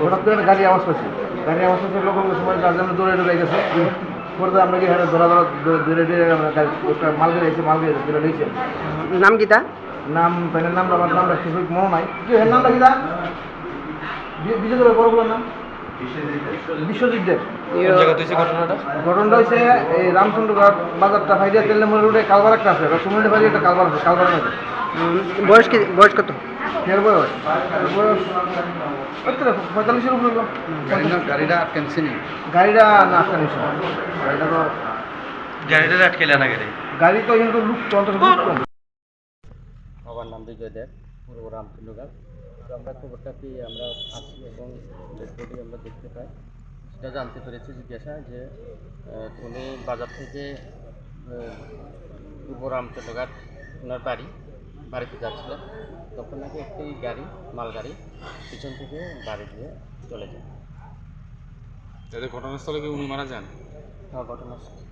হঠাৎ করে একটা গাড়ি আওয়াজ পাচ্ছি গাড়ি আওয়াজ পাচ্ছি লোক সময় যার দৌড়ে দৌড়ে গেছে। পরে আমরা কি ধরা ধরা ধরে ধরে একটা মাল গাড়ি এসে মাল গাড়ি ধরে নিয়েছে নাম কি তা? নাম প্যানের নাম আমার নামটা ঠিক মনে নাই। কি এর নামটা বিজয় দেবের বড়গুলোর নাম? বিশ্বজিৎ দেব। ঘটনাটা? হচ্ছে এই রামচন্দ্রঘাট বাজারটা ফাইডিয়া তেল নম্বর রোডে কালবার একটা আছে। সুমন্ডি বাড়ি একটা কালবার আছে কালবার মধ্যে। উম, বয়স কি বয়স কত? এর বয়স এর বয়স ওই তো পঁয়তাল্লিশের উপরে হলো। গাড়িটা আটকানছে নি গাড়িটা না নিচ্ছে গাড়িটা তো গাড়িটা না গেলে গাড়ি তো কিন্তু লুক অন্তত আমার নাম বিজয় দেব পূর্ব তো আমরা খবরটা পেয়ে আমরা আসি এবং আমরা দেখতে পাই। সেটা জানতে পেরেছি জিজ্ঞাসা যে উনি বাজার থেকে পূর্ব রামচন্দ্রঘাট ওনার বাড়ি। বাড়িতে যাচ্ছিলেন তখন নাকি একটি গাড়ি মালগাড়ি পিছন থেকে বাড়ি দিয়ে চলে যায়। তাদের ঘটনাস্থলে কি উনি মারা যান? হ্যাঁ ঘটনাস্থলে।